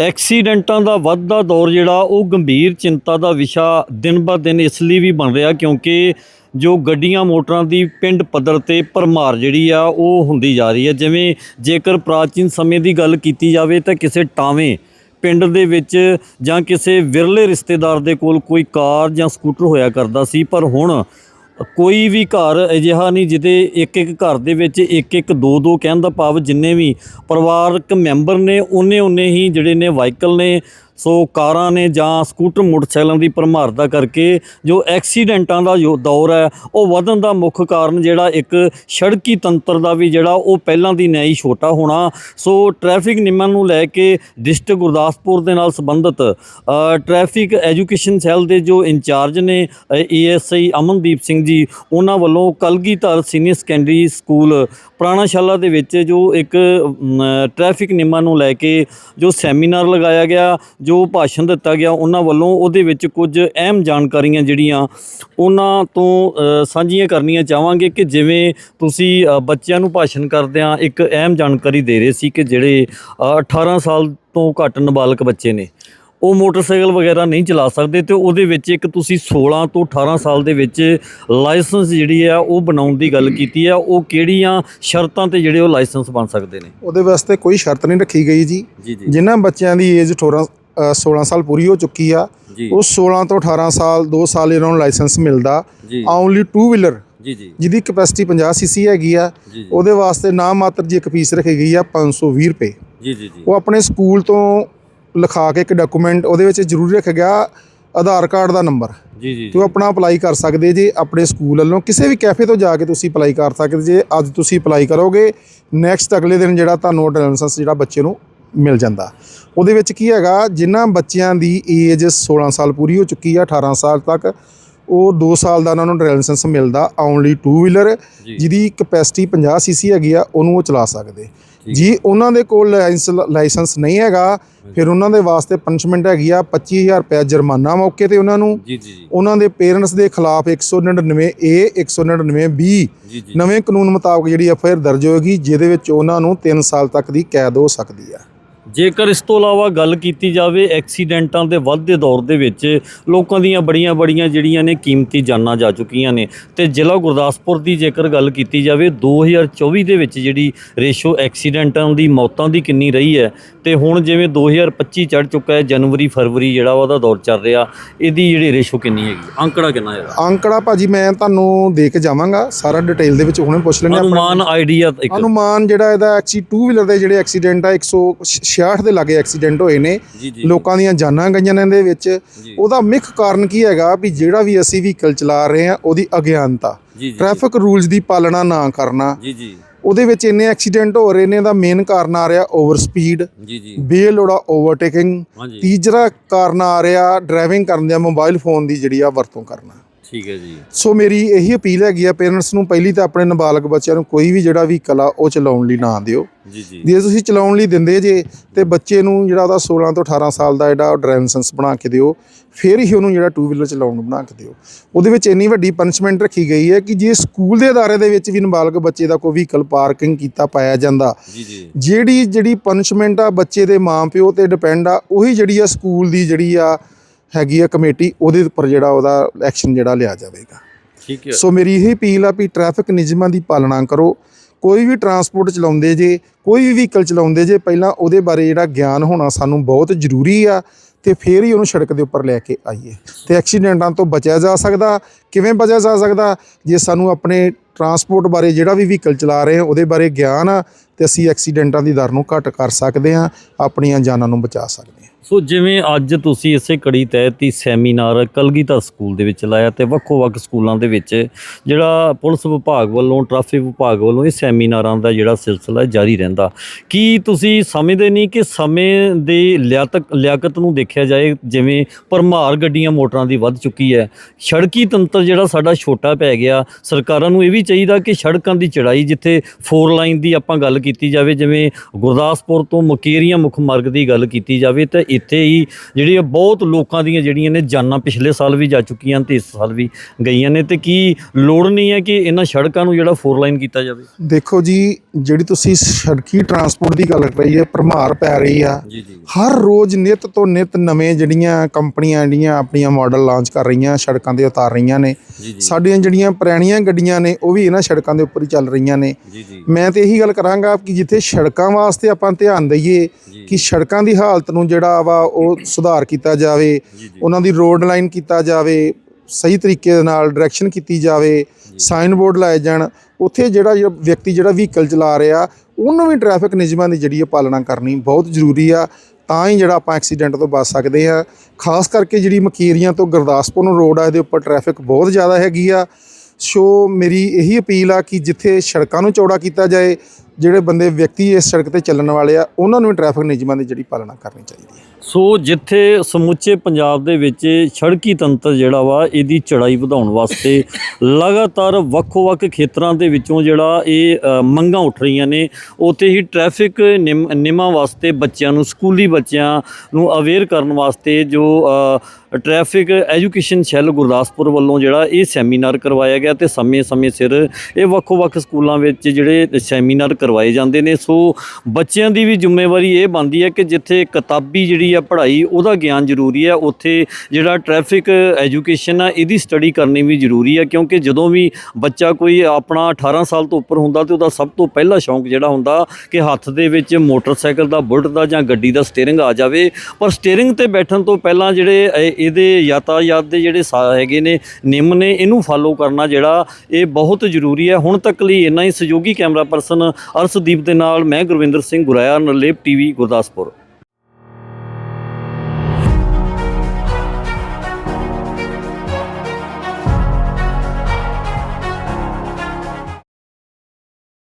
ਐਕਸੀਡੈਂਟਾਂ ਦਾ ਵੱਧਦਾ ਦੌਰ ਜਿਹੜਾ, ਉਹ ਗੰਭੀਰ ਚਿੰਤਾ ਦਾ ਵਿਸ਼ਾ ਦਿਨ ਬਾ ਦਿਨ ਇਸ ਲਈ ਵੀ ਬਣ ਰਿਹਾ, ਕਿਉਂਕਿ ਜੋ ਗੱਡੀਆਂ ਮੋਟਰਾਂ ਦੀ ਪਿੰਡ ਪੱਧਰ ਤੇ ਭਰਮਾਰ ਜਿਹੜੀ ਆ, ਉਹ ਹੁੰਦੀ ਜਾ ਰਹੀ ਹੈ। ਜਿਵੇਂ ਜੇਕਰ ਪ੍ਰਾਚੀਨ ਸਮੇਂ ਦੀ ਗੱਲ ਕੀਤੀ ਜਾਵੇ, ਤਾਂ ਕਿਸੇ ਟਾਵੇਂ ਪਿੰਡ ਦੇ ਵਿੱਚ ਜਾਂ ਕਿਸੇ ਵਿਰਲੇ ਰਿਸ਼ਤੇਦਾਰ ਦੇ ਕੋਲ ਕੋਈ ਕਾਰ ਜਾਂ ਸਕੂਟਰ ਹੋਇਆ ਕਰਦਾ ਸੀ, ਪਰ ਹੁਣ ਕੋਈ ਵੀ ਘਰ ਅਜਿਹਾ ਨਹੀਂ ਜਿਹਦੇ ਇੱਕ ਇੱਕ ਘਰ ਦੇ ਵਿੱਚ ਇੱਕ ਇੱਕ ਦੋ ਦੋ ਕਹਿਣ ਦਾ ਭਾਵ ਜਿੰਨੇ ਵੀ ਪਰਿਵਾਰਕ ਮੈਂਬਰ ਨੇ ਉਹਨੇ ਉਹਨੇ ਹੀ ਜਿਹੜੇ ਨੇ ਵਾਹੀਕਲ ਨੇ ਸੋ ਕਾਰਾਂ ਨੇ ਜਾਂ ਸਕੂਟਰ ਮੋਟਰਸਾਈਕਲਾਂ ਦੀ ਭਰਮਾਰਤਾ ਕਰਕੇ ਜੋ ਐਕਸੀਡੈਂਟਾਂ ਦਾ ਜੋ ਦੌਰ ਹੈ ਉਹ ਵਧਣ ਦਾ ਮੁੱਖ ਕਾਰਨ ਜਿਹੜਾ ਇੱਕ ਸੜਕੀ ਤੰਤਰ ਦਾ ਵੀ ਜਿਹੜਾ ਉਹ ਪਹਿਲਾਂ ਦੀ ਨਿਆਈ ਛੋਟਾ ਹੋਣਾ। ਸੋ ਟ੍ਰੈਫਿਕ ਨਿਯਮਾਂ ਨੂੰ ਲੈ ਕੇ ਡਿਸਟ੍ਰਿਕਟ ਗੁਰਦਾਸਪੁਰ ਦੇ ਨਾਲ ਸੰਬੰਧਿਤ ਅ, ਟ੍ਰੈਫਿਕ ਐਜੂਕੇਸ਼ਨ ਸੈੱਲ ਦੇ ਜੋ ਇੰਚਾਰਜ ਨੇ ਏਐਸਆਈ ਅਮਨਦੀਪ ਸਿੰਘ ਜੀ ਉਹਨਾਂ ਵੱਲੋਂ Kalgidhar senior secondary school Puranashala ਦੇ ਵਿੱਚ ਜੋ ਇੱਕ ਅਮ, ਟ੍ਰੈਫਿਕ ਨਿਯਮਾਂ ਨੂੰ ਲੈ ਕੇ ਜੋ ਸੈਮੀਨਾਰ ਲਗਾਇਆ ਗਿਆ ਜੋ ਭਾਸ਼ਣ ਦਿੱਤਾ ਗਿਆ ਉਹਨਾਂ ਵੱਲੋਂ ਉਹਦੇ ਵਿੱਚ ਕੁਝ ਅਹਿਮ ਜਾਣਕਾਰੀਆਂ ਜਿਹੜੀਆਂ ਉਹਨਾਂ ਤੋਂ ਸਾਂਝੀਆਂ ਕਰਨੀਆਂ ਚਾਹਾਂਗੇ ਕਿ ਜਿਵੇਂ ਤੁਸੀਂ ਬੱਚਿਆਂ ਨੂੰ ਭਾਸ਼ਣ ਕਰਦਿਆਂ ਇੱਕ ਅਹਿਮ ਜਾਣਕਾਰੀ ਦੇ ਰਹੇ ਸੀ ਕਿ ਜਿਹੜੇ ਅ, 18 ਸਾਲ ਤੋਂ ਘੱਟ ਨਾਬਾਲਗ ਬੱਚੇ ਨੇ ਉਹ ਮੋਟਰਸਾਈਕਲ ਵਗੈਰਾ ਨਹੀਂ ਚਲਾ ਸਕਦੇ ਤੇ ਉਹਦੇ ਵਿੱਚ ਇੱਕ ਤੁਸੀਂ 16 ਤੋਂ 18 ਸਾਲ ਦੇ ਵਿੱਚ ਲਾਇਸੈਂਸ ਜਿਹੜੀ ਆ ਉਹ ਬਣਾਉਣ ਦੀ ਗੱਲ ਕੀਤੀ ਆ ਉਹ ਕਿਹੜੀਆਂ ਸ਼ਰਤਾਂ ਤੇ ਜਿਹੜੇ ਉਹ ਲਾਇਸੈਂਸ ਬਣ ਸਕਦੇ ਨੇ? ਉਹਦੇ ਵਾਸਤੇ ਕੋਈ ਸ਼ਰਤ ਨਹੀਂ ਰੱਖੀ ਗਈ ਜੀ। ਜਿਨ੍ਹਾਂ ਬੱਚਿਆਂ ਦੀ ਏਜ 18 ਅ, 16 ਸਾਲ ਪੂਰੀ ਹੋ ਚੁੱਕੀ ਆ। ਉਹ 16 ਤੋਂ 18 ਸਾਲ 2 ਸਾਲ ਇਹਨਾਂ ਨੂੰ ਲਾਇਸੈਂਸ ਮਿਲਦਾ। ਓਨਲੀ ਟੂ ਵੀਲਰ ਜੀ ਜੀ। ਜਿਹਦੀ ਕਪੈਸਿਟੀ 50 ਸੀਸੀ ਹੈਗੀ ਆ। ਉਹਦੇ ਵਾਸਤੇ ਨਾ ਮਾਤਰ ਜੀ ਇੱਕ ਫੀਸ ਰੱਖੀ ਗਈ ਆ 520 ਰੁਪਏ। ਜੀ ਜੀ ਜੀ। ਉਹ ਆਪਣੇ ਸਕੂਲ ਤੋਂ ਲਿਖਾ ਕੇ ਇੱਕ ਡਾਕੂਮੈਂਟ ਉਹਦੇ ਵਿੱਚ ਜ਼ਰੂਰੀ ਰੱਖਿਆ ਗਿਆ ਆਧਾਰ ਕਾਰਡ ਦਾ ਨੰਬਰ। ਜੀ ਜੀ ਤੇ ਆਪਣਾ ਅਪਲਾਈ ਕਰ ਸਕਦੇ ਜੇ ਆਪਣੇ ਸਕੂਲ ਵੱਲੋਂ। ਕਿਸੇ ਵੀ ਕੈਫੇ ਤੋਂ ਜਾ ਕੇ ਤੁਸੀਂ ਅਪਲਾਈ ਕਰ ਸਕਦੇ ਜੇ। ਅੱਜ ਤੁਸੀਂ ਅਪਲਾਈ ਕਰੋਗੇ। ਨੈਕਸਟ ਅਗਲੇ ਦਿਨ ਜਿਹੜਾ ਤੁਹਾਨੂੰ ਲਾਇਸੈਂਸ ਜਿਹੜਾ ਬੱਚੇ ਨੂੰ ਮਿਲ ਜਾਂਦਾ। ਉਹਦੇ ਵਿੱਚ ਕੀ ਹੈਗਾ ਜਿਨ੍ਹਾਂ ਬੱਚਿਆਂ ਦੀ ਏਜ 16 ਸਾਲ ਪੂਰੀ ਹੋ ਚੁੱਕੀ ਆ 18 ਸਾਲ ਤੱਕ ਉਹ 2 ਸਾਲ ਦਾ ਉਹਨਾਂ ਨੂੰ ਲਾਇਸੈਂਸ ਮਿਲਦਾ ਓਨਲੀ ਟੂ ਵੀਲਰ ਜੀ। ਜਿਹਦੀ ਕਪੈਸਿਟੀ 50 ਸੀਸੀ ਹੈਗੀ ਆ ਉਹਨੂੰ ਉਹ ਚਲਾ ਸਕਦੇ। ਜੀ ਉਹਨਾਂ ਦੇ ਕੋਲ ਲਾਇਸੈਂਸ ਨਹੀਂ ਹੈਗਾ ਫਿਰ ਉਹਨਾਂ ਦੇ ਵਾਸਤੇ ਪਨਿਸ਼ਮੈਂਟ ਹੈਗੀ ਆ 25000 ਰੁਪਏ ਜੁਰਮਾਨਾ ਮੌਕੇ ਤੇ ਉਹਨਾਂ ਨੂੰ। ਜੀ ਜੀ ਜੀ। ਉਹਨਾਂ ਦੇ ਪੇਰੈਂਟਸ ਦੇ ਖਿਲਾਫ 199 ਏ 199 ਬੀ ਨਵੇਂ ਕਾਨੂੰਨ ਮੁਤਾਬਕ ਜਿਹੜੀ ਐਫ ਆਈ ਆਰ ਦਰਜ ਹੋਏਗੀ ਜਿਹਦੇ ਵਿੱਚ ਉਹਨਾਂ ਨੂੰ 3 ਸਾਲ ਤੱਕ ਦੀ ਕੈਦ ਹੋ ਸਕਦੀ ਆ। ਜੇਕਰ ਇਸ ਤੋਂ ਇਲਾਵਾ ਗੱਲ ਕੀਤੀ ਜਾਵੇ ਐਕਸੀਡੈਂਟਾਂ ਦੇ ਵੱਧਦੇ ਦੌਰ ਦੇ ਵਿੱਚ ਲੋਕਾਂ ਦੀਆਂ ਬੜੀਆਂ ਬੜੀਆਂ ਜਿਹੜੀਆਂ ਨੇ ਕੀਮਤੀ ਜਾਨਾਂ ਜਾ ਚੁੱਕੀਆਂ ਨੇ। ਤੇ ਜ਼ਿਲ੍ਹਾ ਗੁਰਦਾਸਪੁਰ ਦੀ ਜੇਕਰ ਗੱਲ ਕੀਤੀ ਜਾਵੇ 2024 ਦੇ ਵਿੱਚ ਜਿਹੜੀ ਰੇਸ਼ੋ ਐਕਸੀਡੈਂਟਾਂ ਦੀ ਮੌਤਾਂ ਦੀ ਕਿੰਨੀ ਰਹੀ ਹੈ ਤੇ ਹੁਣ ਜਿਵੇਂ 2025 ਚੜ ਚੁੱਕਾ ਹੈ ਜਨਵਰੀ ਫਰਵਰੀ ਜਿਹੜਾ ਉਹਦਾ ਦੌਰ ਚੱਲ ਰਿਹਾ ਇਹਦੀ ਜਿਹੜੀ ਰੇਸ਼ੋ ਕਿੰਨੀ ਹੈਗੀ? ਅੰਕੜਾ ਕਿੰਨਾ ਹੈਗਾ ਅੰਕੜਾ ਭਾਜੀ ਮੈਂ ਤੁਹਾਨੂੰ ਦੇ ਕੇ ਜਾਵਾਂਗਾ ਸਾਰਾ ਡਿਟੇਲ ਦੇ ਵਿੱਚ ਹੁਣੇ ਪੁੱਛ ਲੈਣੇ ਆਪਾਂ। ਅਨੁਮਾਨ ਆਈਡੀਆ ਇੱਕ। ਅਨੁਮਾਨ ਜਿਹੜਾ ਇਹਦਾ ਐਕਸੀ 2 ਵੀਲਰ ਦੇ ਜਿਹੜੇ ਐਕਸੀਡੈਂਟ ਆ 166 ਦੇ ਲਾਗੇ ਐਕਸੀਡੈਂਟ ਹੋਏ ਨੇ ਲੋਕਾਂ ਦੀਆਂ ਜਾਨਾਂ ਗਈਆਂ ਨੇ ਇਹਦੇ ਵਿੱਚ। ਉਹਦਾ ਮੁੱਖ ਕਾਰਨ ਕੀ ਹੈਗਾ ਵੀ ਜਿਹੜਾ ਵੀ ਅਸੀਂ ਵਹੀਕਲ ਚਲਾ ਰਹੇ ਆ ਉਹਦੀ ਅਗਿਆਨਤਾ। ਟ੍ਰੈਫਿਕ ਰੂਲਸ ਦੀ ਪਾਲਣਾ ਨਾ ਕਰਨਾ। ਜੀ ਜੀ। ਉਹਦੇ ਵਿੱਚ ਇੰਨੇ ਐਕਸੀਡੈਂਟ ਹੋ ਰਹੇ ਨੇ ਦਾ ਮੇਨ ਕਾਰਨ ਆ ਰਿਹਾ ਓਵਰ ਸਪੀਡ ਜੀ ਜੀ। ਬੇਲੋੜਾ ਓਵਰਟੇਕਿੰਗ ਤੀਜਰਾ ਕਾਰਨ ਆ ਰਿਹਾ ਡਰਾਈਵਿੰਗ ਕਰਨ ਦੇ ਮੋਬਾਈਲ ਫੋਨ ਦੀ ਜਿਹੜੀ ਆ ਵਰਤੋਂ ਕਰਨਾ। ਠੀਕ ਹੈ ਜੀ। ਸੋ ਮੇਰੀ ਇਹੀ ਅਪੀਲ ਹੈਗੀ ਆ ਪੇਰੈਂਟਸ ਨੂੰ ਪਹਿਲੀ ਤਾਂ ਆਪਣੇ ਨਾਬਾਲਗ ਬੱਚਿਆਂ ਨੂੰ ਕੋਈ ਵੀ ਜਿਹੜਾ ਵਹੀਕਲ ਆ ਉਹ ਚਲਾਉਣ ਲਈ ਨਾ ਦਿਓ। ਜੀ ਜੀ। ਜੇ ਤੁਸੀਂ ਚਲਾਉਣ ਲਈ ਦਿੰਦੇ ਜੇ ਤੇ ਬੱਚੇ ਨੂੰ ਜਿਹੜਾ ਉਹਦਾ 16 ਤੋਂ 18 ਸਾਲ ਦਾ ਜਿਹੜਾ ਡਰਾਈਵਿੰਗ ਲਾਇਸੈਂਸ ਬਣਾ ਕੇ ਦਿਓ ਫਿਰ ਹੀ ਉਹਨੂੰ ਜਿਹੜਾ ਟੂ ਵੀਲਰ ਚਲਾਉਣ ਨੂੰ ਬਣਾ ਕੇ ਦਿਓ। ਉਹਦੇ ਵਿੱਚ ਇੰਨੀ ਵੱਡੀ ਪਨਿਸ਼ਮੈਂਟ ਰੱਖੀ ਗਈ ਹੈ ਕਿ ਜੇ ਸਕੂਲ ਦੇ ਅਦਾਰੇ ਦੇ ਵਿੱਚ ਵੀ ਨਾਬਾਲਗ ਬੱਚੇ ਦਾ ਕੋਈ ਵਹੀਕਲ ਪਾਰਕਿੰਗ ਕੀਤਾ ਪਾਇਆ ਜਾਂਦਾ ਜੀ ਜੀ। ਜਿਹੜੀ ਜਿਹੜੀ ਪਨਿਸ਼ਮੈਂਟ ਆ ਬੱਚੇ ਦੇ ਮਾਪਿਓ ਤੇ ਡਿਪੈਂਡ ਆ ਉਹੀ ਜਿਹੜੀ ਆ ਸਕੂਲ ਦੀ ਜਿਹੜੀ ਆ ਹੈਗੀ ਆ ਕਮੇਟੀ ਉਹਦੇ ਉੱਪਰ ਜਿਹੜਾ ਉਹਦਾ ਐਕਸ਼ਨ ਜਿਹੜਾ ਲਿਆ ਜਾਵੇਗਾ। ਠੀਕ ਹੈ। ਸੋ ਮੇਰੀ ਇਹ ਅਪੀਲ ਆ ਵੀ ਟ੍ਰੈਫਿਕ ਨਿਯਮਾਂ ਦੀ ਪਾਲਣਾ ਕਰੋ। ਕੋਈ ਵੀ ਟਰਾਂਸਪੋਰਟ ਚਲਾਉਂਦੇ ਜੇ ਕੋਈ ਵੀ ਵਹੀਕਲ ਚਲਾਉਂਦੇ ਜੇ ਪਹਿਲਾਂ ਉਹਦੇ ਬਾਰੇ ਜਿਹੜਾ ਗਿਆਨ ਹੋਣਾ ਸਾਨੂੰ ਬਹੁਤ ਜ਼ਰੂਰੀ ਆ ਤੇ ਫੇਰ ਹੀ ਉਹਨੂੰ ਸੜਕ ਦੇ ਉੱਪਰ ਲੈ ਕੇ ਆਈਏ। ਤੇ ਐਕਸੀਡੈਂਟਾਂ ਤੋਂ ਬਚਿਆ ਜਾ ਸਕਦਾ ਕਿਵੇਂ ਬਚਿਆ ਜਾ ਸਕਦਾ? ਜੇ ਸਾਨੂੰ ਆਪਣੇ ਟਰਾਂਸਪੋਰਟ ਬਾਰੇ ਜਿਹੜਾ ਵੀ ਵਹੀਕਲ ਚਲਾ ਰਹੇ ਹਾਂ, ਉਹਦੇ ਬਾਰੇ ਗਿਆਨ ਆ ਤੇ ਅਸੀਂ ਐਕਸੀਡੈਂਟਾਂ ਦੀ ਦਰ ਨੂੰ ਘੱਟ ਕਰ ਸਕਦੇ ਹਾਂ, ਆਪਣੀਆਂ ਜਾਨਾਂ ਨੂੰ ਬਚਾ ਸਕਦੇ ਹਾਂ। ਸੋ ਜਿਵੇਂ ਅੱਜ ਤੁਸੀਂ ਇਸੇ ਕੜੀ ਤਹਿਤ ਹੀ ਸੈਮੀਨਾਰ ਕਲਗੀਧਰ ਸਕੂਲ ਦੇ ਵਿੱਚ ਲਾਇਆ ਤੇ ਵੱਖੋ-ਵੱਖ ਸਕੂਲਾਂ ਦੇ ਵਿੱਚ ਜਿਹੜਾ ਪੁਲਿਸ ਵਿਭਾਗ ਵੱਲੋਂ, ਟ੍ਰੈਫਿਕ ਵਿਭਾਗ ਵੱਲੋਂ ਇਹ ਸੈਮੀਨਾਰਾਂ ਦਾ ਜਿਹੜਾ ਸਿਲਸਿਲਾ ਜਾਰੀ ਰਹਿੰਦਾ। ਕੀ ਤੁਸੀਂ ਸਮਝਦੇ ਨਹੀਂ ਕਿ ਸਮੇਂ ਦੇ ਲਿਆਤਕ, ਲਿਆਕਤ ਨੂੰ ਦੇਖਿਆ ਜਾਏ, ਜਿਵੇਂ ਭਰਮਾਰ ਗੱਡੀਆਂ, ਮੋਟਰਾਂ ਦੀ ਵੱਧ ਚੁੱਕੀ ਹੈ? ਸੜਕੀ ਤੰਤਰ ਜਿਹੜਾ ਸਾਡਾ ਛੋਟਾ ਪੈ ਗਿਆ, ਸਰਕਾਰਾਂ ਨੂੰ ਇਹ ਵੀ ਚਾਹੀਦਾ ਕਿ ਸੜਕਾਂ ਦੀ ਚੜਾਈ ਜਿੱਥੇ 4 ਲਾਈਨ ਦੀ ਆਪਾਂ ਗੱਲ ਕੀਤੀ ਜਾਵੇ ਜਿਵੇਂ ਗੁਰਦਾਸਪੁਰ ਤੋਂ ਮੁਕੇਰੀਆਂ ਮੁੱਖ ਮਾਰਗ ਦੀ ਗੱਲ ਕੀਤੀ ਜਾਵੇ ਤਾਂ ਇੱਥੇ ਹੀ ਜਿਹੜੀ ਬਹੁਤ ਲੋਕਾਂ ਦੀਆਂ ਜਿਹੜੀਆਂ ਨੇ ਜਾਨਾਂ ਪਿਛਲੇ ਸਾਲ ਵੀ ਜਾ ਚੁੱਕੀਆਂ ਤੇ ਇਸ ਸਾਲ ਵੀ ਗਈਆਂ ਨੇ ਤੇ ਕੀ ਲੋੜ ਨਹੀਂ ਹੈ ਕਿ ਇਹਨਾਂ ਸੜਕਾਂ ਨੂੰ ਜਿਹੜਾ 4 ਲਾਈਨ ਕੀਤਾ ਜਾਵੇ? ਦੇਖੋ ਜੀ ਜਿਹੜੀ ਤੁਸੀਂ ਸੜਕੀ ਟਰਾਂਸਪੋਰਟ ਦੀ ਗੱਲ ਕਰ ਰਹੀ ਹੈ ਭਰਮਾਰ ਪੈ ਰਹੀ ਆ। ਹਰ ਰੋਜ਼ ਨਿਤ ਤੋਂ ਨਿਤ ਨਵੇਂ ਜਿਹੜੀਆਂ ਕੰਪਨੀਆਂ ਜਿਹੜੀਆਂ ਆਪਣੀਆਂ ਮਾਡਲ ਲਾਂਚ ਕਰ ਰਹੀਆਂ ਸੜਕਾਂ ਤੇ ਉਤਾਰ ਰਹੀਆਂ ਨੇ ਸਾਡੀਆਂ ਜਿਹੜੀਆਂ ਪੁਰਾਣੀਆਂ ਗੱਡੀਆਂ ਨੇ ਉਹ ਵੀ ਇਹਨਾਂ ਸੜਕਾਂ ਦੇ ਉੱਪਰ ਹੀ ਚੱਲ ਰਹੀਆਂ ਨੇ। ਮੈਂ ਤੇ ਇਹੀ ਗੱਲ ਕਰਾਂਗਾ ਕਿ ਜਿੱਥੇ ਸੜਕਾਂ ਵਾਸਤੇ ਆਪਾਂ ਧਿਆਨ ਦਈਏ ਕਿ ਸੜਕਾਂ ਦੀ ਹਾਲਤ ਨੂੰ ਜਿਹੜਾ ਵਾ ਉਹ ਸੁਧਾਰ ਕੀਤਾ ਜਾਵੇ ਉਹਨਾਂ ਦੀ ਰੋਡ ਲਾਈਨ ਕੀਤਾ ਜਾਵੇ ਸਹੀ ਤਰੀਕੇ ਦੇ ਨਾਲ ਡਾਇਰੈਕਸ਼ਨ ਕੀਤੀ ਜਾਵੇ ਸਾਈਨ ਬੋਰਡ ਲਾਏ ਜਾਣ ਉੱਥੇ ਜਿਹੜਾ ਜਿਹੜਾ ਵਿਅਕਤੀ ਜਿਹੜਾ ਵਹੀਕਲ ਚਲਾ ਰਿਹਾ ਉਹਨੂੰ ਵੀ ਟ੍ਰੈਫਿਕ ਨਿਯਮਾਂ ਦੀ ਜਿਹੜੀ ਪਾਲਣਾ ਕਰਨੀ ਬਹੁਤ ਜ਼ਰੂਰੀ ਆ। ਤਾਂ ਹੀ ਜਿਹੜਾ ਆਪਾਂ ਐਕਸੀਡੈਂਟ ਤੋਂ ਬਚ ਸਕਦੇ ਆ ਖਾਸ ਕਰਕੇ ਜਿਹੜੀ ਮਕੀਰੀਆਂ ਤੋਂ ਗੁਰਦਾਸਪੁਰ ਨੂੰ ਰੋਡ ਆ, ਇਹਦੇ ਉੱਪਰ ਟ੍ਰੈਫਿਕ ਬਹੁਤ ਜ਼ਿਆਦਾ ਹੈਗੀ ਆ। ਸੋ ਮੇਰੀ ਇਹੀ ਅਪੀਲ ਆ ਕਿ ਜਿੱਥੇ ਸੜਕਾਂ ਨੂੰ ਚੌੜਾ ਕੀਤਾ ਜਾਏ ਜਿਹੜੇ ਬੰਦੇ ਵਿਅਕਤੀ ਇਸ ਸੜਕ ਤੇ ਚੱਲਣ ਵਾਲੇ ਆ ਉਹਨਾਂ ਨੂੰ ਵੀ ਟ੍ਰੈਫਿਕ ਨਿਯਮਾਂ ਦੀ ਜਿਹੜੀ ਪਾਲਣਾ ਕਰਨੀ ਚਾਹੀਦੀ ਹੈ। ਸੋ ਜਿੱਥੇ ਸਮੁੱਚੇ ਪੰਜਾਬ ਦੇ ਵਿੱਚ ਸੜਕੀ ਤੰਤਰ ਜਿਹੜਾ ਵਾ ਇਹਦੀ ਚੜਾਈ ਵਧਾਉਣ ਵਾਸਤੇ ਲਗਾਤਾਰ ਵੱਖੋ-ਵੱਖ ਖੇਤਰਾਂ ਦੇ ਵਿੱਚੋਂ ਜਿਹੜਾ ਇਹ ਮੰਗਾਂ ਉੱਠ ਰਹੀਆਂ ਨੇ ਉੱਥੇ ਹੀ ਟ੍ਰੈਫਿਕ ਨਿਯਮ- ਨਿਯਮਾਂ ਵਾਸਤੇ ਬੱਚਿਆਂ ਨੂੰ ਸਕੂਲੀ ਬੱਚਿਆਂ ਨੂੰ ਅਵੇਅਰ ਕਰਨ ਵਾਸਤੇ ਜੋ ਅ, ਟ੍ਰੈਫਿਕ ਐਜੂਕੇਸ਼ਨ ਸੈੱਲ ਗੁਰਦਾਸਪੁਰ ਵੱਲੋਂ ਜਿਹੜਾ ਇਹ ਸੈਮੀਨਾਰ ਕਰਵਾਇਆ ਗਿਆ ਤੇ ਸਮੇਂ-ਸਮੇਂ ਸਿਰ ਇਹ ਵੱਖੋ-ਵੱਖ ਸਕੂਲਾਂ ਵਿੱਚ ਜਿਹੜੇ ਸੈਮੀਨਾਰ ਕਰਵਾਏ ਜਾਂਦੇ ਨੇ। ਸੋ ਬੱਚਿਆਂ ਦੀ ਵੀ ਜ਼ਿੰਮੇਵਾਰੀ ਇਹ ਬਣਦੀ ਹੈ ਕਿ ਜਿੱਥੇ ਕਿਤਾਬੀ ਜਿਹੜੀ ਆ ਪੜ੍ਹਾਈ, ਉਹਦਾ ਗਿਆਨ ਜ਼ਰੂਰੀ ਹੈ। ਉੱਥੇ ਜਿਹੜਾ ਟ੍ਰੈਫਿਕ ਐਜੂਕੇਸ਼ਨ ਆ, ਇਹਦੀ ਸਟੱਡੀ ਕਰਨੀ ਵੀ ਜ਼ਰੂਰੀ ਹੈ। ਕਿਉਂਕਿ ਜਦੋਂ ਵੀ ਬੱਚਾ ਕੋਈ ਆਪਣਾ 18 ਸਾਲ ਤੋਂ ਉੱਪਰ ਹੁੰਦਾ ਤੇ ਉਹਦਾ ਸਭ ਤੋਂ ਪਹਿਲਾ ਸ਼ੌਂਕ ਜਿਹੜਾ ਹੁੰਦਾ ਕਿ ਹੱਥ ਦੇ ਵਿੱਚ ਮੋਟਰਸਾਈਕਲ ਦਾ, ਬੁਲਟ ਦਾ ਜਾਂ ਗੱਡੀ ਦਾ ਸਟੀਅਰਿੰਗ ਆ ਜਾਵੇ। ਪਰ ਸਟੀਅਰਿੰਗ ਤੇ ਬੈਠਣ ਤੋਂ ਪਹਿਲਾਂ ਜਿਹੜੇ ਇਹਦੇ ਯਾਤਾਯਾਤ ਦੇ ਜਿਹੜੇ ਸਾ- ਹੈਗੇ ਨੇ, ਨਿਯਮ ਨੇ, ਇਹਨੂੰ ਫਾਲੋ ਕਰਨਾ ਜਿਹੜਾ ਇਹ ਬਹੁਤ ਜ਼ਰੂਰੀ ਹੈ। ਹੁਣ ਤੱਕ ਲਈ ਇੰਨਾ ਹੀ। ਸਹਿਯੋਗੀ ਕੈਮਰਾ ਪਰਸਨ ਅਰਸ਼ਦੀਪ ਦੇ ਨਾਲ ਮੈਂ ਗੁਰਵਿੰਦਰ ਸਿੰਘ ਗੁਰਾਇਆ ਨਰਲੇਪ ਟੀਵੀ ਗੁਰਦਾਸਪੁਰ।